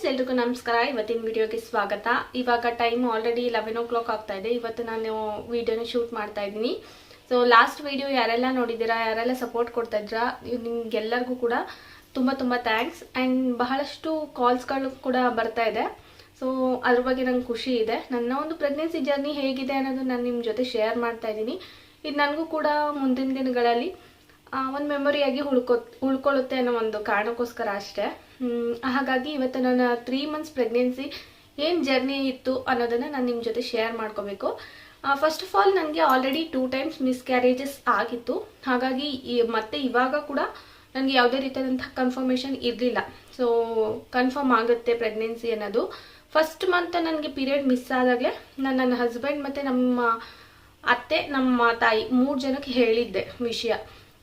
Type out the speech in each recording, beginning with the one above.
Friends ಎಲ್ರಿಗೂ ನಮಸ್ಕಾರ. ಇವತ್ತಿನ ವಿಡಿಯೋಗೆ ಸ್ವಾಗತ. ಇವಾಗ time already eleven o'clock ಆಗ್ತಾ ಇದೆ. ಇವತ್ತು ನಾನು ವಿಡಿಯೋನ ಶೂಟ್ ಮಾಡ್ತಾ ಇದ್ದೀನಿ. ಸೊ ಲಾಸ್ಟ್ ವಿಡಿಯೋ ಯಾರೆಲ್ಲ ನೋಡಿದ್ದೀರಾ, ಯಾರೆಲ್ಲ ಸಪೋರ್ಟ್ ಕೊಡ್ತಾ ಇದ್ರಾ ನಿಮ್ಗೆಲ್ಲರಿಗೂ ಕೂಡ ತುಂಬ ತುಂಬ ಥ್ಯಾಂಕ್ಸ್ ಆ್ಯಂಡ್ ಬಹಳಷ್ಟು ಕಾಲ್ಸ್ಗಳು ಕೂಡ ಬರ್ತಾ ಇದೆ. ಸೊ ಅದ್ರ ಬಗ್ಗೆ ನಂಗೆ ಖುಷಿ ಇದೆ. ನನ್ನ ಒಂದು ಪ್ರೆಗ್ನೆನ್ಸಿ ಜರ್ನಿ ಹೇಗಿದೆ ಅನ್ನೋದು ನಾನು ನಿಮ್ಮ ಜೊತೆ ಶೇರ್ ಮಾಡ್ತಾ ಇದ್ದೀನಿ. ಇದು ನನಗೂ ಕೂಡ ಮುಂದಿನ ದಿನಗಳಲ್ಲಿ ಒಂದು ಮೆಮೊರಿಯಾಗಿ ಉಳ್ಕೊ ಉಳ್ಕೊಳ್ಳುತ್ತೆ ಅನ್ನೋ ಒಂದು ಕಾರಣಕ್ಕೋಸ್ಕರ ಅಷ್ಟೇ. ಹಾಗಾಗಿ ಇವತ್ತು ನನ್ನ ತ್ರೀ ಮಂತ್ಸ್ ಪ್ರೆಗ್ನೆನ್ಸಿ ಏನು ಜರ್ನಿ ಇತ್ತು ಅನ್ನೋದನ್ನು ನಾನು ನಿಮ್ಮ ಜೊತೆ ಶೇರ್ ಮಾಡ್ಕೋಬೇಕು. ಫಸ್ಟ್ ಆಫ್ ಆಲ್ ನನಗೆ already two times miscarriages ಆಗಿತ್ತು. ಹಾಗಾಗಿ ಮತ್ತೆ ಇವಾಗ ಕೂಡ ನನಗೆ ಯಾವುದೇ ರೀತಿಯಾದಂಥ ಕನ್ಫರ್ಮೇಷನ್ ಇರಲಿಲ್ಲ. ಸೊ ಕನ್ಫರ್ಮ್ ಆಗುತ್ತೆ ಪ್ರೆಗ್ನೆನ್ಸಿ ಅನ್ನೋದು. ಫಸ್ಟ್ ಮಂತ್ ನನಗೆ ಪೀರಿಯಡ್ ಮಿಸ್ ಆದಾಗಲೇ ನಾನು ನನ್ನ ಹಸ್ಬೆಂಡ್ ಮತ್ತು ನಮ್ಮ ಅತ್ತೆ, ನಮ್ಮ ತಾಯಿ ಮೂರು ಜನಕ್ಕೆ ಹೇಳಿದ್ದೆ ವಿಷಯ.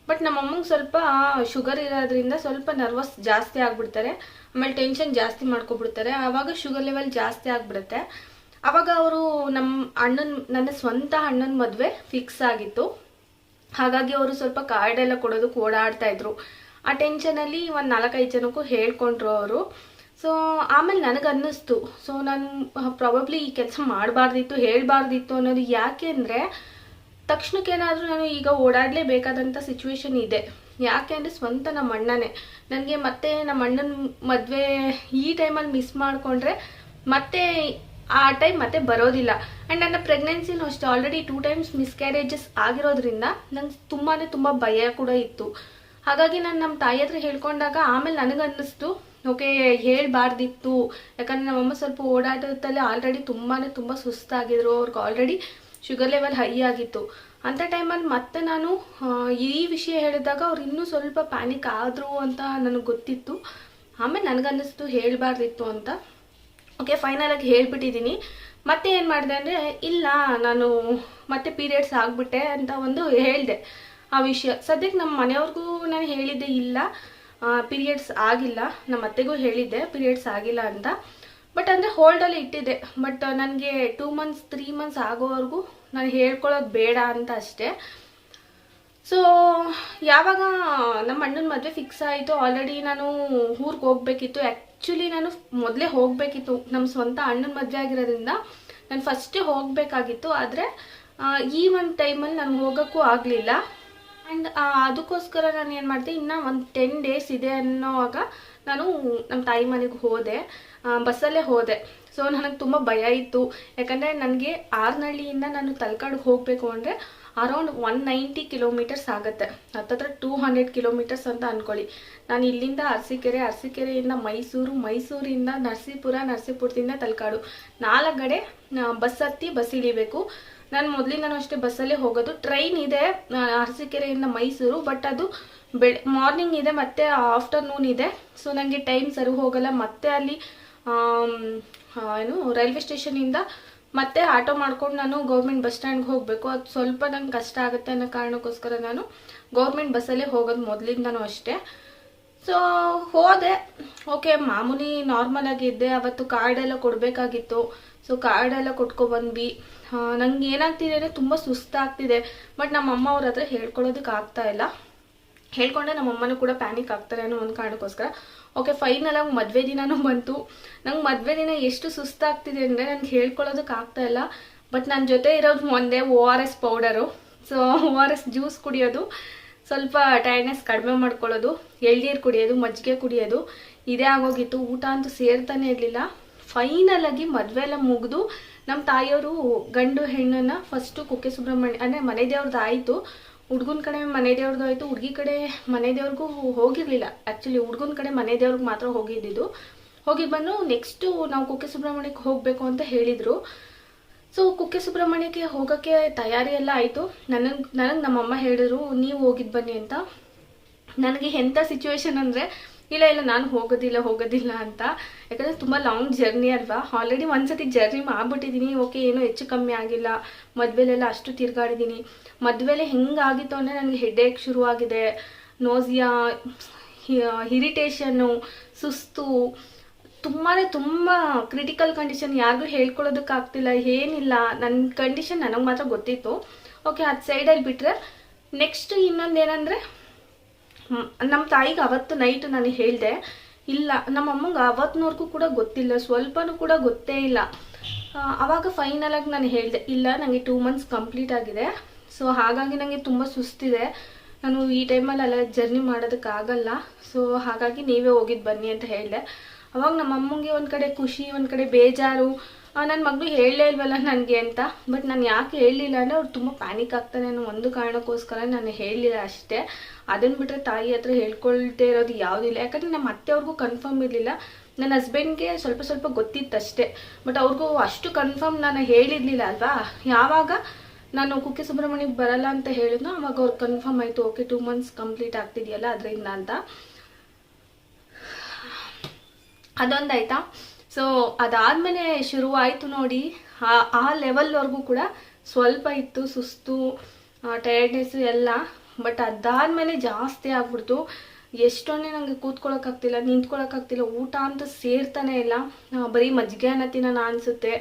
ಬಟ್ ನಮ್ಮ ಅಮ್ಮಂಗೆ ಸ್ವಲ್ಪ ಶುಗರ್ ಇರೋದ್ರಿಂದ ಸ್ವಲ್ಪ ನರ್ವಸ್ ಜಾಸ್ತಿ ಆಗ್ಬಿಡ್ತಾರೆ. ಆಮೇಲೆ ಟೆನ್ಷನ್ ಜಾಸ್ತಿ ಮಾಡ್ಕೊಬಿಡ್ತಾರೆ. ಆವಾಗ ಶುಗರ್ ಲೆವೆಲ್ ಜಾಸ್ತಿ ಆಗ್ಬಿಡುತ್ತೆ. ಆವಾಗ ಅವರು ನಮ್ಮ ಅಣ್ಣನ, ನನ್ನ ಸ್ವಂತ ಅಣ್ಣನ ಮದುವೆ ಫಿಕ್ಸ್ ಆಗಿತ್ತು. ಹಾಗಾಗಿ ಅವರು ಸ್ವಲ್ಪ ಕಾರ್ಡ್ ಎಲ್ಲ ಕೊಡೋದಕ್ಕೆ ಓಡಾಡ್ತಾ ಇದ್ರು. ಆ ಟೆನ್ಷನಲ್ಲಿ ಒಂದು ನಾಲ್ಕೈದು ಜನಕ್ಕೂ ಹೇಳ್ಕೊಂಡ್ರು ಅವರು. ಸೊ ಆಮೇಲೆ ನನಗೆ ಅನ್ನಿಸ್ತು ಸೊ ನಾನು ಪ್ರಾಬಬ್ಲಿ ಈ ಕೆಲಸ ಮಾಡಬಾರ್ದಿತ್ತು, ಹೇಳಬಾರ್ದಿತ್ತು ಅನ್ನೋದು ಯಾಕೆ ಅಂದರೆ ತಕ್ಷಣಕ್ಕೇನಾದರೂ ನಾನು ಈಗ ಓಡಾಡಲೇಬೇಕಾದಂಥ ಸಿಚುವೇಶನ್ ಇದೆ. ಯಾಕೆ ಅಂದರೆ ಸ್ವಂತ ನಮ್ಮ ಅಣ್ಣನೇ. ನನಗೆ ಮತ್ತೆ ನಮ್ಮ ಅಣ್ಣನ ಮದುವೆ ಈ ಟೈಮಲ್ಲಿ ಮಿಸ್ ಮಾಡಿಕೊಂಡ್ರೆ ಮತ್ತೆ ಆ ಟೈಮ್ ಮತ್ತೆ ಬರೋದಿಲ್ಲ. ಆ್ಯಂಡ್ ನನ್ನ ಪ್ರೆಗ್ನೆನ್ಸಿನೂ ಅಷ್ಟೇ ಆಲ್ರೆಡಿ ಟೂ ಟೈಮ್ಸ್ ಮಿಸ್ಕ್ಯಾರೇಜಸ್ ಆಗಿರೋದ್ರಿಂದ ನಂಗೆ ತುಂಬಾ ತುಂಬ ಭಯ ಕೂಡ ಇತ್ತು. ಹಾಗಾಗಿ ನಾನು ನಮ್ಮ ತಾಯಿ ಹತ್ರ ಹೇಳ್ಕೊಂಡಾಗ ಆಮೇಲೆ ನನಗೆ ಅನ್ನಿಸ್ತು ಓಕೆ, ಹೇಳಬಾರ್ದಿತ್ತು. ಯಾಕಂದರೆ ನಮ್ಮಮ್ಮ ಸ್ವಲ್ಪ ಓಡಾಟದಲ್ಲೇ ಆಲ್ರೆಡಿ ತುಂಬಾ ತುಂಬ ಸುಸ್ತಾಗಿದ್ರು. ಅವ್ರಿಗೆ ಆಲ್ರೆಡಿ ಶುಗರ್ ಲೆವೆಲ್ ಹೈ ಆಗಿತ್ತು. ಅಂಥ ಟೈಮಲ್ಲಿ ಮತ್ತೆ ನಾನು ಈ ವಿಷಯ ಹೇಳಿದಾಗ ಅವ್ರು ಇನ್ನೂ ಸ್ವಲ್ಪ ಪ್ಯಾನಿಕ್ ಆದರು ಅಂತ ನನಗೆ ಗೊತ್ತಿತ್ತು. ಆಮೇಲೆ ನನಗನ್ನಿಸ್ತು ಹೇಳಬಾರ್ದಿತ್ತು ಅಂತ. ಓಕೆ ಫೈನಲಾಗಿ ಹೇಳ್ಬಿಟ್ಟಿದ್ದೀನಿ ಮತ್ತೆ ಏನು ಮಾಡಿದೆ ಅಂದರೆ, ಇಲ್ಲ, ನಾನು ಮತ್ತೆ ಪೀರಿಯಡ್ಸ್ ಆಗಿಬಿಟ್ಟೆ ಅಂತ ಒಂದು ಹೇಳಿದೆ ಆ ವಿಷಯ. ಸದ್ಯಕ್ಕೆ ನಮ್ಮ ಮನೆಯವ್ರಿಗೂ ನಾನು ಹೇಳಿದ್ದೆ ಇಲ್ಲ. ಪೀರಿಯಡ್ಸ್ ಆಗಿಲ್ಲ. ನಮ್ಮ ಅತ್ತೆಗೂ ಹೇಳಿದ್ದೆ ಪೀರಿಯಡ್ಸ್ ಆಗಿಲ್ಲ ಅಂತ. ಬಟ್ ಅಂದರೆ ಹೋಲ್ಡಲ್ಲಿ ಇಟ್ಟಿದ್ದೆ. ಬಟ್ ನನಗೆ ಟೂ ಮಂತ್ಸ್ ತ್ರೀ ಮಂತ್ಸ್ ಆಗೋವರೆಗೂ ನಾನು ಹೇಳ್ಕೊಳ್ಳೋದು ಬೇಡ ಅಂತ ಅಷ್ಟೇ. ಸೊ ಯಾವಾಗ ನಮ್ಮ ಅಣ್ಣನ ಮದುವೆ ಫಿಕ್ಸ್ ಆಯಿತು ಆಲ್ರೆಡಿ ನಾನು ಊರಿಗೆ ಹೋಗಬೇಕಿತ್ತು. ಆ್ಯಕ್ಚುಲಿ ನಾನು ಮೊದಲೇ ಹೋಗಬೇಕಿತ್ತು. ನಮ್ಮ ಸ್ವಂತ ಅಣ್ಣನ ಮದುವೆ ಆಗಿರೋದ್ರಿಂದ ನಾನು ಫಸ್ಟೇ ಹೋಗಬೇಕಾಗಿತ್ತು. ಆದರೆ ಈ ಒಂದು ಟೈಮಲ್ಲಿ ನಾನು ಹೋಗೋಕ್ಕೂ ಆಗಲಿಲ್ಲ. ಆ್ಯಂಡ್ ಅದಕ್ಕೋಸ್ಕರ ನಾನು ಏನು ಮಾಡಿದೆ, ಇನ್ನೂ ಒಂದು ಟೆನ್ ಡೇಸ್ ಇದೆ ಅನ್ನೋವಾಗ ನಾನು ನಮ್ಮ ತಾಯಿ ಮನೆಗೆ ಹೋದೆ. ಬಸ್ಸಲ್ಲೇ ಹೋದೆ. ಸೊ ನನಗೆ ತುಂಬ ಭಯ ಇತ್ತು. ಯಾಕಂದರೆ ನನಗೆ ಆರ್ನಳ್ಳಿಯಿಂದ ನಾನು ತಲಕಾಡಿಗೆ ಹೋಗಬೇಕು ಅಂದರೆ ಅರೌಂಡ್ ಒನ್ ನೈಂಟಿ ಕಿಲೋಮೀಟರ್ಸ್ ಆಗುತ್ತೆ. ಹತ್ತತ್ರ ಟೂ ಹಂಡ್ರೆಡ್ ಕಿಲೋಮೀಟರ್ಸ್ ಅಂತ ಅಂದ್ಕೊಳ್ಳಿ ನಾನು ಇಲ್ಲಿಂದ ಅರಸೀಕೆರೆ, ಅರಸೀಕೆರೆಯಿಂದ ಮೈಸೂರು, ಮೈಸೂರಿಂದ ನರಸೀಪುರ, ನರಸೀಪುರದಿಂದ ತಲಕಾಡು. ನಾಲ್ಕು ಕಡೆ ಬಸ್ ಹತ್ತಿ ಬಸ್ ಇಳಿಬೇಕು. ನಾನು ಮೊದಲಿಂದನೂ ಅಷ್ಟೇ ಬಸ್ಸಲ್ಲೇ ಹೋಗೋದು. ಟ್ರೈನ್ ಇದೆ ಅರಸೀಕೆರೆಯಿಂದ ಮೈಸೂರು ಬಟ್ ಅದು ಬೆಳ ಮಾರ್ನಿಂಗ್ ಇದೆ, ಮತ್ತು ಆಫ್ಟರ್ನೂನ್ ಇದೆ. ಸೊ ನನಗೆ ಟೈಮ್ ಸರಿ ಹೋಗಲ್ಲ. ಮತ್ತೆ ಅಲ್ಲಿ ಏನು, ರೈಲ್ವೆ ಸ್ಟೇಷನಿಂದ ಮತ್ತೆ ಆಟೋ ಮಾಡ್ಕೊಂಡು ನಾನು ಗೌರ್ಮೆಂಟ್ ಬಸ್ ಸ್ಟ್ಯಾಂಡ್ಗೆ ಹೋಗಬೇಕು. ಅದು ಸ್ವಲ್ಪ ನಂಗೆ ಕಷ್ಟ ಆಗುತ್ತೆ ಅನ್ನೋ ಕಾರಣಕ್ಕೋಸ್ಕರ ನಾನು ಗೌರ್ಮೆಂಟ್ ಬಸ್ಸಲ್ಲೇ ಹೋಗೋದು ಮೊದಲಿಂದನೂ ಅಷ್ಟೇ. ಸೊ ಹೋದೆ. ಓಕೆ ಮಾಮೂಲಿ ನಾರ್ಮಲ್ ಆಗಿದ್ದೆ ಅವತ್ತು ಕಾರ್ಡೆಲ್ಲ ಕೊಡಬೇಕಾಗಿತ್ತು. ಸೊ ಕಾರ್ಡೆಲ್ಲ ಕೊಟ್ಕೊಬಂದ್ವಿ ನಂಗೆ ಏನಾಗ್ತಿದೆ ಅಂದರೆ ತುಂಬ ಸುಸ್ತಾಗ್ತಿದೆ. ಬಟ್ ನಮ್ಮ ಅಮ್ಮ ಅವ್ರ ಹತ್ರ ಹೇಳ್ಕೊಳ್ಳೋದಕ್ಕೆ ಆಗ್ತಾ ಇಲ್ಲ. ಹೇಳ್ಕೊಂಡೆ ನಮ್ಮಮ್ಮನೂ ಕೂಡ ಪ್ಯಾನಿಕ್ ಆಗ್ತಾರೆ ಅನ್ನೋ ಒಂದು ಕಾರಣಕ್ಕೋಸ್ಕರ. ಓಕೆ ಫೈನಲ್ ಆಗಿ ಮದುವೆ ದಿನನೂ ಬಂತು. ನಂಗೆ ಮದುವೆ ದಿನ ಎಷ್ಟು ಸುಸ್ತಾಗ್ತಿದೆ ಅಂದರೆ ನನಗೆ ಹೇಳ್ಕೊಳ್ಳೋದಕ್ಕೆ ಆಗ್ತಾ ಇಲ್ಲ. ಬಟ್ ನನ್ನ ಜೊತೆ ಇರೋದು ಒಂದೇ O R S powder so O R S juice ಕುಡಿಯೋದು. ಸ್ವಲ್ಪ ಟೈರ್ನೆಸ್ ಕಡಿಮೆ ಮಾಡ್ಕೊಳ್ಳೋದು. ಎಳ್ನೀರು ಕುಡಿಯೋದು, ಮಜ್ಜಿಗೆ ಕುಡಿಯೋದು. ಇದೇ ಆಗೋಗಿತ್ತು. ಊಟ ಅಂತೂ ಸೇರ್ತಾನೆ ಇರಲಿಲ್ಲ. ಫೈನಲ್ ಆಗಿ ಮದುವೆ ಎಲ್ಲ ಮುಗಿದು ನಮ್ಮ ತಾಯಿಯವರು ಗಂಡು ಹೆಣ್ಣನ್ನು ಫಸ್ಟು ಕುಕ್ಕೆ ಸುಬ್ರಹ್ಮಣ್ಯ, ಅಂದರೆ ಮನೆ ದೇವ್ರದ್ದು ಆಯಿತು. ಹುಡ್ಗನ ಕಡೆ ಮನೆ ದೇವ್ರದ್ದು ಆಯಿತು, ಹುಡುಗಿ ಕಡೆ ಮನೆ ದೇವ್ರಿಗೂ ಹೋಗಿರಲಿಲ್ಲ. ಆ್ಯಕ್ಚುಲಿ ಹುಡ್ಗನ ಕಡೆ ಮನೆ ದೇವ್ರಿಗೆ ಮಾತ್ರ ಹೋಗಿದ್ದಿದ್ದು. ಹೋಗಿ ಬಂದು ನೆಕ್ಸ್ಟು ನಾವು ಕುಕ್ಕೆ ಸುಬ್ರಹ್ಮಣ್ಯಕ್ಕೆ ಹೋಗಬೇಕು ಅಂತ ಹೇಳಿದರು. ಸೊ ಕುಕ್ಕೆ ಸುಬ್ರಹ್ಮಣ್ಯಕ್ಕೆ ಹೋಗೋಕ್ಕೆ ತಯಾರಿ ಎಲ್ಲ ಆಯಿತು. ನನಗೆ ನನಗೆ ನಮ್ಮಮ್ಮ ಹೇಳಿದ್ರು, ನೀವು ಹೋಗಿದ್ದು ಬನ್ನಿ ಅಂತ. ನನಗೆ ಎಂಥ ಸಿಚುವೇಶನ್ ಅಂದರೆ ಇಲ್ಲ ಇಲ್ಲ, ನಾನು ಹೋಗೋದಿಲ್ಲ ಹೋಗೋದಿಲ್ಲ ಅಂತ. ಯಾಕಂದರೆ ತುಂಬ ಲಾಂಗ್ ಜರ್ನಿ ಅಲ್ವಾ? ಆಲ್ರೆಡಿ ಒಂದ್ಸತಿ ಜರ್ನಿ ಮಾಡ್ಬಿಟ್ಟಿದ್ದೀನಿ ಓಕೆ ಏನೂ ಹೆಚ್ಚು ಕಮ್ಮಿ ಆಗಿಲ್ಲ. ಮದುವೆಲೆಲ್ಲ ಅಷ್ಟು ತಿರ್ಗಾಡಿದ್ದೀನಿ ಮದುವೆಲೆ ಹೆಂಗಾಗಿತ್ತು ಅಂದರೆ ನನಗೆ ಏಕ್ ಶುರುವಾಗಿದೆ. ನೋಸಿಯಾ ಇರಿಟೇಷನ್ನು ಸುಸ್ತು. ತುಂಬಾ ತುಂಬ ಕ್ರಿಟಿಕಲ್ ಕಂಡೀಷನ್ ಯಾರಿಗೂ ಹೇಳ್ಕೊಳ್ಳೋದಕ್ಕಾಗ್ತಿಲ್ಲ ಏನಿಲ್ಲ. ನನ್ನ ಕಂಡೀಷನ್ ನನಗೆ ಮಾತ್ರ ಗೊತ್ತಿತ್ತು. ಓಕೆ ಅದು ಸೈಡಲ್ಲಿ ಬಿಟ್ಟರೆ ನೆಕ್ಸ್ಟ್ ಇನ್ನೊಂದು ಏನಂದರೆ ನಮ್ಮ ತಾಯಿಗೆ ಅವತ್ತು ನೈಟ್ ನಾನು ಹೇಳಿದೆ ಇಲ್ಲ ನಮ್ಮ ಅಮ್ಮಂಗೆ ಅವತ್ತಿನವರೆಗೂ ಕೂಡ ಗೊತ್ತಿಲ್ಲ ಸ್ವಲ್ಪನೂ ಕೂಡ ಗೊತ್ತೇ ಇಲ್ಲ. ಆ, ಅವಾಗ ಫೈನಲ್ ಆಗಿ ನಾನು ಹೇಳಿದೆ ಇಲ್ಲ ನನಗೆ ಟೂ ಮಂತ್ಸ್ ಕಂಪ್ಲೀಟ್ ಆಗಿದೆ. ಸೊ ಹಾಗಾಗಿ ನನಗೆ ತುಂಬ ಸುಸ್ತಿದೆ. ನಾನು ಈ ಟೈಮಲ್ಲಿ ಅಲ್ಲ ಜರ್ನಿ ಮಾಡೋದಕ್ಕಾಗಲ್ಲ ಸೊ ಹಾಗಾಗಿ ನೀವೇ ಹೋಗಿದ್ದು ಬನ್ನಿ ಅಂತ ಹೇಳಿದೆ. ಅವಾಗ ನಮ್ಮ ಅಮ್ಮಂಗೆ ಒಂದು ಕಡೆ ಖುಷಿ ಒಂದು ಕಡೆ ಬೇಜಾರು ನನ್ನ ಮಗಳು ಹೇಳಲೇ ಇಲ್ವಲ್ಲ ನನಗೆ ಅಂತ. ಬಟ್ ನಾನು ಯಾಕೆ ಹೇಳಲಿಲ್ಲ ಅಂದರೆ ಅವ್ರು ತುಂಬ ಪ್ಯಾನಿಕ್ ಆಗ್ತಾರೆ. ಅನ್ನೋ ಒಂದು ಕಾರಣಕ್ಕೋಸ್ಕರ ನಾನು ಹೇಳಲಿಲ್ಲ ಅಷ್ಟೇ. ಅದನ್ನು ಬಿಟ್ಟರೆ ತಾಯಿ ಹತ್ರ ಹೇಳ್ಕೊಳ್ತೇ ಇರೋದು ಯಾವುದಿಲ್ಲ ಯಾಕಂದರೆ ನಮ್ಮ ಅತ್ತೆಯವ್ರಿಗೂ ಕನ್ಫರ್ಮ್ ಇರಲಿಲ್ಲ. ನನ್ನ ಹಸ್ಬೆಂಡ್ಗೆ ಸ್ವಲ್ಪ ಸ್ವಲ್ಪ ಗೊತ್ತಿತ್ತು ಅಷ್ಟೇ. ಬಟ್ ಅವ್ರಿಗೂ ಅಷ್ಟು ಕನ್ಫರ್ಮ್ ನಾನು ಹೇಳಿರಲಿಲ್ಲ ಅಲ್ವಾ? ಯಾವಾಗ ನಾನು ಕುಕ್ಕೆ ಸುಬ್ರಹ್ಮಣ್ಯಕ್ಕೆ ಬರಲ್ಲ ಅಂತ ಹೇಳಿದ್ನೋ ಅವಾಗ ಅವ್ರು ಕನ್ಫರ್ಮ್ ಆಯಿತು. ಓಕೆ ಟೂ ಮಂತ್ಸ್ ಕಂಪ್ಲೀಟ್ ಆಗ್ತಿದೆಯಲ್ಲ, ಅದರಿಂದ ಅಂತ. ಅದೊಂದಾಯ್ತಾ? ಸೊ ಅದಾದಮೇಲೆ ಶುರುವಾಯಿತು ನೋಡಿ, ಆ ಆ ಲೆವೆಲ್ವರೆಗೂ ಕೂಡ ಸ್ವಲ್ಪ ಇತ್ತು, ಸುಸ್ತು ಟಯರ್ಡ್ನೆಸ್ಸು ಎಲ್ಲ. ಬಟ್ ಅದಾದಮೇಲೆ ಜಾಸ್ತಿ ಆಗ್ಬಿಡ್ತು. ಎಷ್ಟೊಂದೇ ನನಗೆ ಕೂತ್ಕೊಳ್ಳೋಕ್ಕಾಗ್ತಿಲ್ಲ ನಿಂತ್ಕೊಳ್ಳೋಕ್ಕಾಗ್ತಿಲ್ಲ ಊಟ ಅಂತ ಸೇರ್ತಾನೆ ಇಲ್ಲ. ಬರೀ ಮಜ್ಜಿಗೆ ಅನ್ನ ತಿನ್ನೋಣ ಅನಿಸುತ್ತೆ.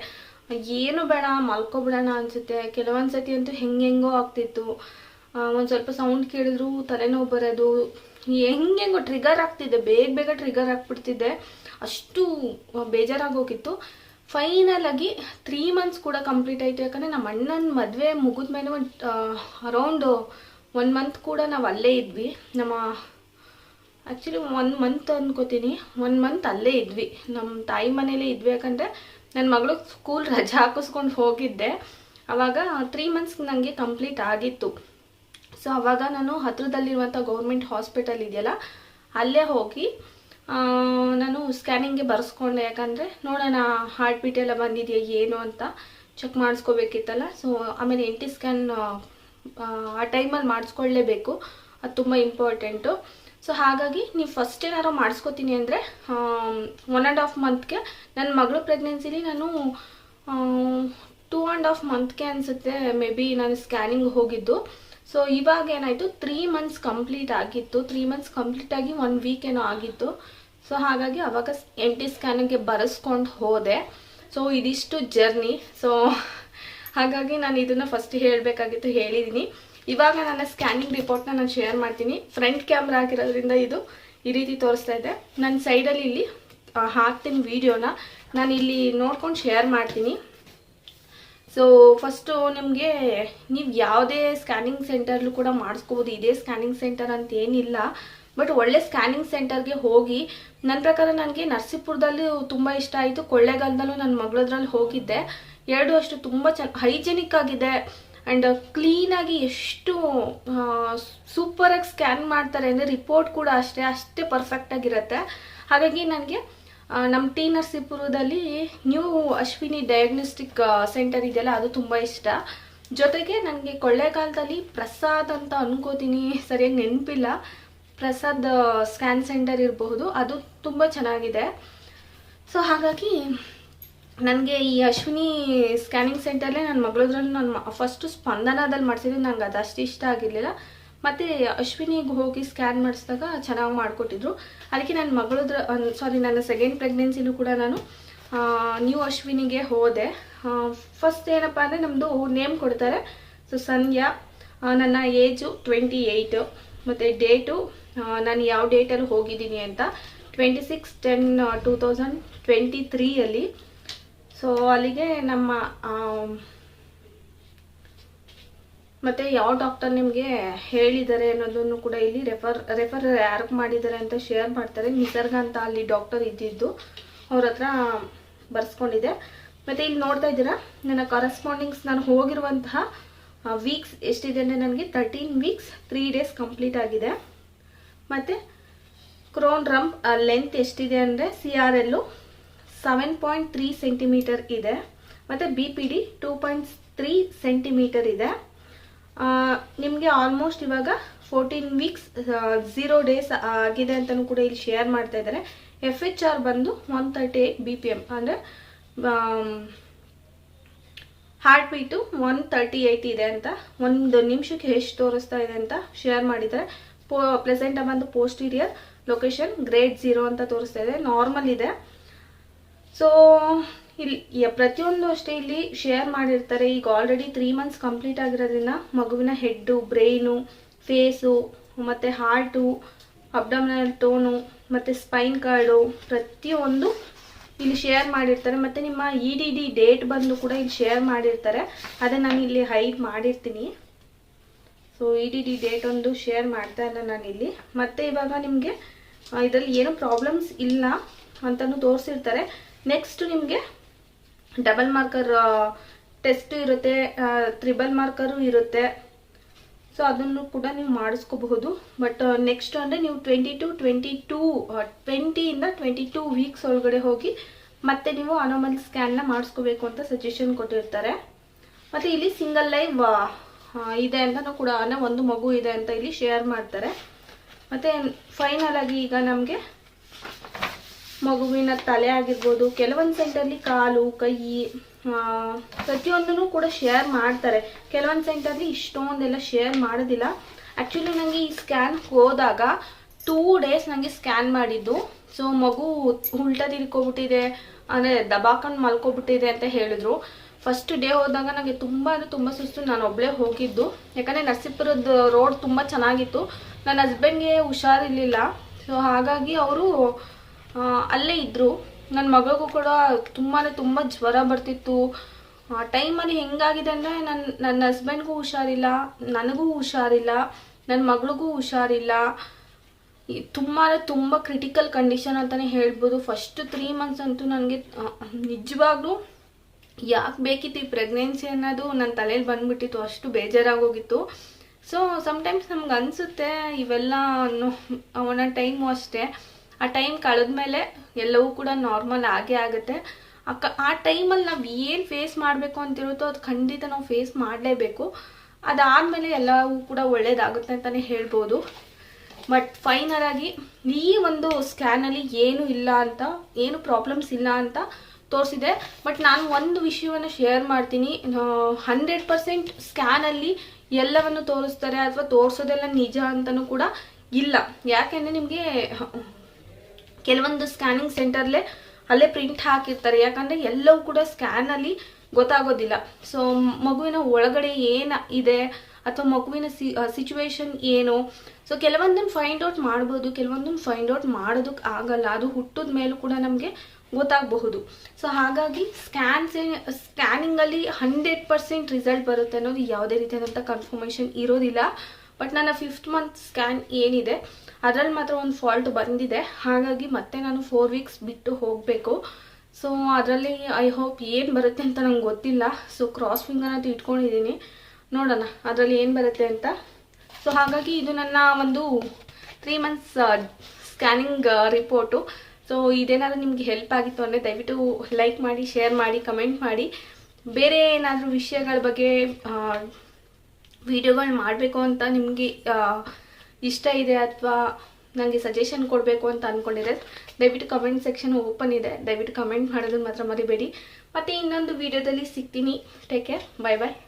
ಏನು ಬೇಡ, ಮಲ್ಕೊಬಿಡೋಣ ಅನಿಸುತ್ತೆ. ಕೆಲವೊಂದು ಸತಿ ಅಂತೂ ಹೆಂಗೆಂಗೋ ಆಗ್ತಿತ್ತು. ಒಂದು ಸ್ವಲ್ಪ ಸೌಂಡ್ ಕೇಳಿದ್ರು ತಲೆನೋವು ಬರೋದು. ಹೆಂಗೆಂಗೋ ಟ್ರಿಗರ್ ಆಗ್ತಿದ್ದೆ ಬೇಗ ಬೇಗ ಟ್ರಿಗರ್ ಆಗ್ಬಿಡ್ತಿದ್ದೆ ಅಷ್ಟು ಬೇಜಾರಾಗೋಗಿತ್ತು. ಫೈನಲ್ ಆಗಿ ತ್ರೀ ಮಂತ್ಸ್ ಕೂಡ ಕಂಪ್ಲೀಟ್ ಆಯಿತು. ಯಾಕಂದರೆ ನಮ್ಮ ಅಣ್ಣನ ಮದುವೆ ಮುಗಿದ ಮೇಲೆ ಒಂದು ಅರೌಂಡ್ ಒನ್ ಮಂತ್ ಕೂಡ ನಾವು ಅಲ್ಲೇ ಇದ್ವಿ. ನಮ್ಮ ಆ್ಯಕ್ಚುಲಿ ಒನ್ ಮಂತ್ ಅನ್ಕೋತೀನಿ. ಒನ್ ಮಂತ್ ಅಲ್ಲೇ ಇದ್ವಿ. ನಮ್ಮ ತಾಯಿ ಮನೇಲೇ ಇದ್ವಿ. ಯಾಕಂದರೆ ನನ್ನ ಮಗಳು ಸ್ಕೂಲ್ ರಜೆ ಹಾಕಿಸ್ಕೊಂಡು ಹೋಗಿದ್ದೆ. ಆವಾಗ ತ್ರೀ ಮಂತ್ಸ್ ನನಗೆ ಕಂಪ್ಲೀಟ್ ಆಗಿತ್ತು. ಸೊ ಆವಾಗ ನಾನು ಹತ್ತಿರದಲ್ಲಿರುವಂಥ ಗೌರ್ಮೆಂಟ್ ಹಾಸ್ಪಿಟಲ್ ಇದೆಯಲ್ಲ, ಅಲ್ಲೇ ಹೋಗಿ ನಾನು ಸ್ಕ್ಯಾನಿಂಗ್ಗೆ ಬರೆಸ್ಕೊಂಡೆ, ಯಾಕಂದರೆ ನೋಡೋಣ ಹಾರ್ಟ್ ಬೀಟ್ ಎಲ್ಲ ಬಂದಿದೆಯಾ, ಏನು ಅಂತ ಚೆಕ್ ಮಾಡಿಸ್ಕೋಬೇಕಿತ್ತಲ್ಲ ಸೊ ಆಮೇಲೆ ಎನ್ ಟಿ ಸ್ಕ್ಯಾನ್ ಆ ಟೈಮಲ್ಲಿ ಮಾಡಿಸ್ಕೊಳ್ಳೇಬೇಕು ಅದು ತುಂಬ ಇಂಪಾರ್ಟೆಂಟು ಸೊ ಹಾಗಾಗಿ ನೀವು ಫಸ್ಟ್ ಏನಾರು ಮಾಡಿಸ್ಕೋತೀನಿ ಅಂದರೆ ಒನ್ ಆ್ಯಂಡ್ ಹಾಫ್ ಮಂತ್ಗೆ ನನ್ನ ಮಗಳು ಪ್ರೆಗ್ನೆನ್ಸಿಲಿ ನಾನು ಟೂ ಆ್ಯಂಡ್ ಹಾಫ್ ಮಂತ್ಗೆ ಅನಿಸುತ್ತೆ ಮೇ ಬಿ ನಾನು ಸ್ಕ್ಯಾನಿಂಗ್ ಹೋಗಿದ್ದು. ಸೊ ಇವಾಗ ಏನಾಯಿತು? ತ್ರೀ ಮಂತ್ಸ್ ಕಂಪ್ಲೀಟ್ ಆಗಿತ್ತು. ತ್ರೀ ಮಂತ್ಸ್ ಕಂಪ್ಲೀಟ್ ಆಗಿ ಒನ್ ವೀಕ್ ಏನೋ ಆಗಿತ್ತು. ಸೊ ಹಾಗಾಗಿ ಅವಾಗ ಎಂ ಟಿ ಸ್ಕ್ಯಾನಿಂಗ್ಗೆ ಬರೆಸ್ಕೊಂಡು ಹೋದೆ. ಸೊ ಇದಿಷ್ಟು ಜರ್ನಿ ಸೊ ಹಾಗಾಗಿ ನಾನು ಇದನ್ನು ಫಸ್ಟ್ ಹೇಳಬೇಕಾಗಿತ್ತು ಹೇಳಿದ್ದೀನಿ ಇವಾಗ ನನ್ನ ಸ್ಕ್ಯಾನಿಂಗ್ ರಿಪೋರ್ಟ್ನ ನಾನು ಶೇರ್ ಮಾಡ್ತೀನಿ. ಫ್ರಂಟ್ ಕ್ಯಾಮ್ರಾ ಆಗಿರೋದ್ರಿಂದ ಇದು ಈ ರೀತಿ ತೋರಿಸ್ತಾ ಇದೆ. ನನ್ನ ಸೈಡಲ್ಲಿ ಇಲ್ಲಿ ಹಾಕ್ತೀನಿ ವಿಡಿಯೋನ ನಾನು ಇಲ್ಲಿ ನೋಡ್ಕೊಂಡು ಶೇರ್ ಮಾಡ್ತೀನಿ. ಸೊ ಫಸ್ಟು ನಿಮಗೆ ನೀವು ಯಾವುದೇ ಸ್ಕ್ಯಾನಿಂಗ್ ಸೆಂಟರ್ಲು ಕೂಡ ಮಾಡಿಸ್ಕೋಬೋದು. ಇದೇ ಸ್ಕ್ಯಾನಿಂಗ್ ಸೆಂಟರ್ ಅಂತ ಏನಿಲ್ಲ. ಬಟ್ ಒಳ್ಳೆ ಸ್ಕ್ಯಾನಿಂಗ್ ಸೆಂಟರ್ಗೆ ಹೋಗಿ ನನ್ನ ಪ್ರಕಾರ ನನಗೆ ನರಸೀಪುರದಲ್ಲಿ ತುಂಬ ಇಷ್ಟ ಆಯಿತು. ಕೊಳ್ಳೇಗಾಲದಲ್ಲೂ ನನ್ನ ಮಗಳದ್ರಲ್ಲಿ ಹೋಗಿದ್ದೆ. ಎರಡು ಅಷ್ಟು ತುಂಬ ಚೆನ್ನ ಹೈಜೆನಿಕ್ ಆಗಿದೆ. ಆ್ಯಂಡ್ ಕ್ಲೀನಾಗಿ ಎಷ್ಟು ಸೂಪರಾಗಿ ಸ್ಕ್ಯಾನ್ ಮಾಡ್ತಾರೆ ಅಂದರೆ ರಿಪೋರ್ಟ್ ಕೂಡ ಅಷ್ಟೇ ಅಷ್ಟೇ ಪರ್ಫೆಕ್ಟಾಗಿರುತ್ತೆ ಹಾಗಾಗಿ ನನಗೆ ನಮ್ಮ ಟಿ ನರಸೀಪುರದಲ್ಲಿ ನ್ಯೂ ಅಶ್ವಿನಿ ಡಯಾಗ್ನೋಸ್ಟಿಕ್ ಸೆಂಟರ್ ಇದೆಯಲ್ಲ, ಅದು ತುಂಬ ಇಷ್ಟ. ಜೊತೆಗೆ ನನಗೆ ಕೊಳ್ಳೇಗಾಲದಲ್ಲಿ ಪ್ರಸಾದ್ ಅಂತ ಅನ್ಕೋತೀನಿ, ಸರಿಯಾಗಿ ನೆನಪಿಲ್ಲ. ಪ್ರಸಾದ್ ಸ್ಕ್ಯಾನ್ ಸೆಂಟರ್ ಇರಬಹುದು, ಅದು ತುಂಬ ಚೆನ್ನಾಗಿದೆ. ಸೊ ಹಾಗಾಗಿ ನನಗೆ ಈ ಅಶ್ವಿನಿ ಸ್ಕ್ಯಾನಿಂಗ್ ಸೆಂಟರ್ಲೇ ನನ್ನ ಮಗಳದ್ರಲ್ಲಿ ನಾನು ಫಸ್ಟು ಸ್ಪಂದನದಲ್ಲಿ ಮಾಡಿಸಿದ್ದು ನಂಗೆ ಅದಷ್ಟು ಇಷ್ಟ ಆಗಿರಲಿಲ್ಲ. ಮತ್ತು ಅಶ್ವಿನಿಗೆ ಹೋಗಿ ಸ್ಕ್ಯಾನ್ ಮಾಡಿಸಿದಾಗ ಚೆನ್ನಾಗಿ ಮಾಡಿಕೊಟ್ಟಿದ್ರು. ಅದಕ್ಕೆ ನನ್ನ ಮಗಳದ್ರ ಸಾರಿ ನನ್ನ ಸೆಕೆಂಡ್ ಪ್ರೆಗ್ನೆನ್ಸಿಲೂ ಕೂಡ ನಾನು ನ್ಯೂ ಅಶ್ವಿನಿಗೆ ಹೋದೆ. ಫಸ್ಟ್ ಏನಪ್ಪ ಅಂದರೆ ನಮ್ಮದು ನೇಮ್ ಕೊಡ್ತಾರೆ. ಸೊ ಸಂಧ್ಯಾ ನನ್ನ ಏಜು ಟ್ವೆಂಟಿ ಏಯ್ಟು ಮತ್ತು ಡೇಟು ನಾನು ಯಾವ ಡೇಟಲ್ಲಿ ಹೋಗಿದ್ದೀನಿ ಅಂತ. Twenty six ten two thousand twenty ತ್ರೀಯಲ್ಲಿ so ಅಲ್ಲಿಗೆ ನಮ್ಮ ಮತ್ತೆ ಯಾವ ಡಾಕ್ಟರ್ ನಿಮಗೆ ಹೇಳಿದ್ದಾರೆ ಅನ್ನೋದನ್ನು ಕೂಡ ಇಲ್ಲಿ ರೆಫರ್ ರೆಫರ್ ಯಾರಿಗೆ ಮಾಡಿದ್ದಾರೆ ಅಂತ ಶೇರ್ ಮಾಡ್ತಾರೆ. ನಿಸರ್ಗ ಅಂತ ಅಲ್ಲಿ ಡಾಕ್ಟರ್ ಇದ್ದಿದ್ದು ಅವ್ರ ಹತ್ರ ಬರ್ಸ್ಕೊಂಡಿದೆ. ಮತ್ತು ಇಲ್ಲಿ ನೋಡ್ತಾ ಇದ್ದೀರಾ, ನನ್ನ ಕರೆಸ್ಪಾಂಡಿಂಗ್ಸ್ ನಾನು ಹೋಗಿರುವಂತಹ ವೀಕ್ಸ್ ಎಷ್ಟಿದೆ ಅಂದರೆ ನನಗೆ thirteen weeks three days complete ಆಗಿದೆ. ಮತ್ತು ಕ್ರೋನ್ ರಂಪ್ ಲೆಂತ್ ಎಷ್ಟಿದೆ ಅಂದರೆ C R L seven point three centimetre ಇದೆ. ಮತ್ತು B P D two point three centimetre ಇದೆ. ನಿಮಗೆ ಆಲ್ಮೋಸ್ಟ್ ಇವಾಗ ಫೋರ್ಟೀನ್ ವೀಕ್ಸ್ ಝೀರೋ ಡೇಸ್ ಆಗಿದೆ ಅಂತಲೂ ಕೂಡ ಇಲ್ಲಿ ಶೇರ್ ಮಾಡ್ತಾ ಇದ್ದಾರೆ. ಎಫ್ ಎಚ್ ಆರ್ ಬಂದು one thirty eight B P M ಅಂದರೆ heart beat one thirty eight ಇದೆ ಅಂತ, ಒಂದು ನಿಮಿಷಕ್ಕೆ ಎಷ್ಟು ತೋರಿಸ್ತಾ ಇದೆ ಅಂತ ಶೇರ್ ಮಾಡಿದ್ದಾರೆ. ಪೋ ಪ್ರೆಸೆಂಟ್ ಬಂದು ಪೋಸ್ಟೀರಿಯರ್ ಲೊಕೇಶನ್ ಗ್ರೇಟ್ ಝೀರೋ ಅಂತ ತೋರಿಸ್ತಾ ಇದೆ. ನಾರ್ಮಲ್ ಇದೆ. ಸೊ ಇಲ್ಲಿ ಪ್ರತಿಯೊಂದು ಅಷ್ಟೇ ಇಲ್ಲಿ ಶೇರ್ ಮಾಡಿರ್ತಾರೆ. ಈಗ ಆಲ್ರೆಡಿ ತ್ರೀ ಮಂತ್ಸ್ ಕಂಪ್ಲೀಟ್ ಆಗಿರೋದ್ರಿಂದ ಮಗುವಿನ ಹೆಡ್ಡು ಬ್ರೈನು ಫೇಸು ಮತ್ತು ಹಾರ್ಟು ಅಬ್ಡಮಿನಲ್ ಟೋನು ಮತ್ತು ಸ್ಪೈನ್ ಕಾರ್ಡು ಪ್ರತಿಯೊಂದು ಇಲ್ಲಿ ಶೇರ್ ಮಾಡಿರ್ತಾರೆ. ಮತ್ತು ನಿಮ್ಮ ಇ ಡಿ ಡಿ ಡೇಟ್ ಬಂದು ಕೂಡ ಇಲ್ಲಿ ಶೇರ್ ಮಾಡಿರ್ತಾರೆ. ಅದೇ ನಾನು ಇಲ್ಲಿ ಹೈಡ್ ಮಾಡಿರ್ತೀನಿ. So E D D date ಒಂದು ಶೇರ್ ಮಾಡ್ತಾ ಇಲ್ಲ ನಾನಿಲ್ಲಿ ಮತ್ತು ಇವಾಗ ನಿಮಗೆ ಇದರಲ್ಲಿ ಏನೂ ಪ್ರಾಬ್ಲಮ್ಸ್ ಇಲ್ಲ ಅಂತಲೂ ತೋರಿಸಿರ್ತಾರೆ. ನೆಕ್ಸ್ಟ್ ನಿಮಗೆ ಡಬಲ್ ಮಾರ್ಕರ್ ಟೆಸ್ಟ್ ಇರುತ್ತೆ ತ್ರಿಬಲ್ ಮಾರ್ಕರು ಇರುತ್ತೆ. ಸೊ ಅದನ್ನು ಕೂಡ ನೀವು ಮಾಡಿಸ್ಕೋಬಹುದು. ಬಟ್ ನೆಕ್ಸ್ಟ್ ಅಂದರೆ ನೀವು ಟ್ವೆಂಟಿ ಟು ಟ್ವೆಂಟಿ ಟೂ ಟ್ವೆಂಟಿಯಿಂದ ಟ್ವೆಂಟಿ ಟೂ ವೀಕ್ಸ್ ಒಳಗಡೆ ಹೋಗಿ ಮತ್ತೆ ನೀವು ಅನೋಮಲ್ ಸ್ಕ್ಯಾನ್ನ ಮಾಡಿಸ್ಕೋಬೇಕು ಅಂತ ಸಜೆಷನ್ ಕೊಟ್ಟಿರ್ತಾರೆ. ಮತ್ತು ಇಲ್ಲಿ ಸಿಂಗಲ್ ಲೈವ್ ಇದೆ ಅಂತಲೂ ಕೂಡ ಒಂದು ಮಗು ಇದೆ ಅಂತ ಇಲ್ಲಿ ಶೇರ್ ಮಾಡ್ತಾರೆ. ಮತ್ತು ಫೈನಲ್ ಆಗಿ ಈಗ ನಮಗೆ ಮಗುವಿನ ತಲೆ ಆಗಿರ್ಬೋದು, ಕೆಲವೊಂದು ಸೆಂಟರ್ಲಿ ಕಾಲು, ಕೈ ಪ್ರತಿಯೊಂದನ್ನು ಕೂಡ ಶೇರ್ ಮಾಡ್ತಾರೆ. ಕೆಲವೊಂದು ಸೆಂಟರ್ಲಿ ಇಷ್ಟೊಂದೆಲ್ಲ ಶೇರ್ ಮಾಡೋದಿಲ್ಲ. ಆ್ಯಕ್ಚುಲಿ ನನಗೆ ಈ ಸ್ಕ್ಯಾನ್ ಹೋದಾಗ ಟೂ ಡೇಸ್ ನನಗೆ ಸ್ಕ್ಯಾನ್ ಮಾಡಿದ್ದು. ಸೊ ಮಗು ಉಲ್ಟಾ ತಿರ್ಕೊಬಿಟ್ಟಿದೆ, ಅಂದರೆ ದಬಾಕೊಂಡು ಮಲ್ಕೊಬಿಟ್ಟಿದೆ ಅಂತ ಹೇಳಿದ್ರು. ಫಸ್ಟ್ ಡೇ ಹೋದಾಗ ನನಗೆ ತುಂಬ ಅಂದರೆ ತುಂಬ ಸುಸ್ತು, ನಾನು ಒಬ್ಬಳೇ ಹೋಗಿದ್ದು. ಯಾಕಂದರೆ ನರಸೀಪುರದ ರೋಡ್ ತುಂಬ ಚೆನ್ನಾಗಿತ್ತು. ನನ್ನ ಹಸ್ಬೆಂಡ್ಗೆ ಹುಷಾರಿರಲಿಲ್ಲ. ಸೊ ಹಾಗಾಗಿ ಅವರು ಅಲ್ಲೇ ಇದ್ದರು ನನ್ನ ಮಗಳಿಗೂ ಕೂಡ ತುಂಬಾ ತುಂಬ ಜ್ವರ ಬರ್ತಿತ್ತು. ಆ ಟೈಮಲ್ಲಿ ಹೆಂಗಾಗಿದೆ ಅಂದರೆ ನನ್ನ ನನ್ನ ಹಸ್ಬೆಂಡ್ಗೂ ಹುಷಾರಿಲ್ಲ, ನನಗೂ ಹುಷಾರಿಲ್ಲ ನನ್ನ ಮಗಳಿಗೂ ಹುಷಾರಿಲ್ಲ. ತುಂಬಾ ತುಂಬ ಕ್ರಿಟಿಕಲ್ ಕಂಡೀಷನ್ ಅಂತಲೇ ಹೇಳ್ಬೋದು. ಫಸ್ಟ್ ತ್ರೀ ಮಂತ್ಸ್ ಅಂತೂ ನನಗೆ ನಿಜವಾಗ್ಲೂ ಯಾಕೆ ಬೇಕಿತ್ತು ಈ ಪ್ರೆಗ್ನೆನ್ಸಿ ಅನ್ನೋದು ನನ್ನ ತಲೆಯಲ್ಲಿ ಬಂದ್ಬಿಟ್ಟಿತ್ತು. ಅಷ್ಟು ಬೇಜಾರಾಗೋಗಿತ್ತು. ಸೊ ಸಮಟೈಮ್ಸ್ ನಮ್ಗೆ ಅನಿಸುತ್ತೆ ಇವೆಲ್ಲ ಒಂದೊಂದು ಟೈಮು ಅಷ್ಟೇ. ಆ ಟೈಮ್ ಕಳೆದ್ಮೇಲೆ ಎಲ್ಲವೂ ಕೂಡ ನಾರ್ಮಲ್ ಆಗೇ ಆಗುತ್ತೆ. ಅಕ್ಕ, ಆ ಟೈಮಲ್ಲಿ ನಾವು ಏನು ಫೇಸ್ ಮಾಡಬೇಕು ಅಂತಿರುತ್ತೋ ಅದು ಖಂಡಿತ ನಾವು ಫೇಸ್ ಮಾಡಲೇಬೇಕು. ಅದಾದಮೇಲೆ ಎಲ್ಲವೂ ಕೂಡ ಒಳ್ಳೇದಾಗುತ್ತೆ ಅಂತಲೇ ಹೇಳ್ಬೋದು. ಬಟ್ ಫೈನಲಾಗಿ ಈ ಒಂದು ಸ್ಕ್ಯಾನಲ್ಲಿ ಏನು ಇಲ್ಲ ಅಂತ, ಏನು ಪ್ರಾಬ್ಲಮ್ಸ್ ಇಲ್ಲ ಅಂತ ತೋರಿಸಿದೆ. ಬಟ್ ನಾನು ಒಂದು ವಿಷಯವನ್ನು ಶೇರ್ ಮಾಡ್ತೀನಿ. ಹಂಡ್ರೆಡ್ ಪರ್ಸೆಂಟ್ ಸ್ಕ್ಯಾನಲ್ಲಿ ಎಲ್ಲವನ್ನು ತೋರಿಸ್ತಾರೆ ಅಥವಾ ತೋರಿಸೋದೆಲ್ಲ ನಿಜ ಅಂತಲೂ ಕೂಡ ಇಲ್ಲ. ಯಾಕೆಂದರೆ ನಿಮಗೆ ಕೆಲವೊಂದು ಸ್ಕ್ಯಾನಿಂಗ್ ಸೆಂಟರ್ಲೆ ಅಲ್ಲೇ ಪ್ರಿಂಟ್ ಹಾಕಿರ್ತಾರೆ. ಯಾಕಂದರೆ ಎಲ್ಲವೂ ಕೂಡ ಸ್ಕ್ಯಾನಲ್ಲಿ ಗೊತ್ತಾಗೋದಿಲ್ಲ. ಸೊ ಮಗುವಿನ ಒಳಗಡೆ ಏನು ಇದೆ ಅಥವಾ ಮಗುವಿನ ಸಿ ಸಿಚುವೇಶನ್ ಏನು? ಸೊ ಕೆಲವೊಂದನ್ನು ಫೈಂಡ್ ಔಟ್ ಮಾಡ್ಬೋದು. ಕೆಲವೊಂದನ್ನು ಫೈಂಡ್ ಔಟ್ ಮಾಡೋದಕ್ಕೆ ಆಗಲ್ಲ. ಅದು ಹುಟ್ಟಿದ ಮೇಲೂ ಕೂಡ ನಮಗೆ ಗೊತ್ತಾಗಬಹುದು. ಸೊ ಹಾಗಾಗಿ ಸ್ಕ್ಯಾನ್ಸ್ ಸ್ಕ್ಯಾನಿಂಗಲ್ಲಿ ಹಂಡ್ರೆಡ್ ಪರ್ಸೆಂಟ್ ರಿಸಲ್ಟ್ ಬರುತ್ತೆ ಅನ್ನೋದು ಯಾವುದೇ ರೀತಿಯಾದಂಥ ಕನ್ಫರ್ಮೇಷನ್ ಇರೋದಿಲ್ಲ. ಬಟ್ ನನ್ನ ಫಿಫ್ತ್ ಮಂತ್ ಸ್ಕ್ಯಾನ್ ಏನಿದೆ? ಅದರಲ್ಲಿ ಮಾತ್ರ ಒಂದು ಫಾಲ್ಟ್ ಬಂದಿದೆ. ಹಾಗಾಗಿ ಮತ್ತೆ ನಾನು ಫೋರ್ ವೀಕ್ಸ್ ಬಿಟ್ಟು ಹೋಗಬೇಕು. ಸೊ ಅದರಲ್ಲಿ ಐ ಹೋಪ್ ಏನು ಬರುತ್ತೆ ಅಂತ ನಂಗೆ ಗೊತ್ತಿಲ್ಲ. ಸೊ ಕ್ರಾಸ್ ಫಿಂಗರ್ ಅಂತ ಇಟ್ಕೊಂಡಿದ್ದೀನಿ ನೋಡೋಣ ಅದರಲ್ಲಿ ಏನು ಬರುತ್ತೆ ಅಂತ. ಸೊ ಹಾಗಾಗಿ ಇದು ನನ್ನ ಒಂದು three months scanning report so ಇದೇನಾದರೂ ನಿಮಗೆ ಹೆಲ್ಪ್ ಆಗಿತ್ತು ಅಂದರೆ ದಯವಿಟ್ಟು ಲೈಕ್ ಮಾಡಿ ಶೇರ್ ಮಾಡಿ ಕಮೆಂಟ್ ಮಾಡಿ. ಬೇರೆ ಏನಾದರೂ ವಿಷಯಗಳ ಬಗ್ಗೆ ವಿಡಿಯೋಗಳು ಮಾಡಬೇಕು ಅಂತ ನಿಮಗೆ ಇಷ್ಟ ಇದೆ ಅಥವಾ ನನಗೆ ಸಜೆಷನ್ ಕೊಡಬೇಕು ಅಂತ ಅಂದ್ಕೊಂಡಿದ್ರೆ ದಯವಿಟ್ಟು ಕಮೆಂಟ್ ಸೆಕ್ಷನ್ ಓಪನ್ ಇದೆ. ದಯವಿಟ್ಟು ಕಮೆಂಟ್ ಮಾಡೋದನ್ನು ಮಾತ್ರ ಮರಿಬೇಡಿ. ಮತ್ತು ಇನ್ನೊಂದು ವಿಡಿಯೋದಲ್ಲಿ ಸಿಗ್ತೀನಿ. ಟೇಕ್ ಕೇರ್ ಬಾಯ್ ಬಾಯ್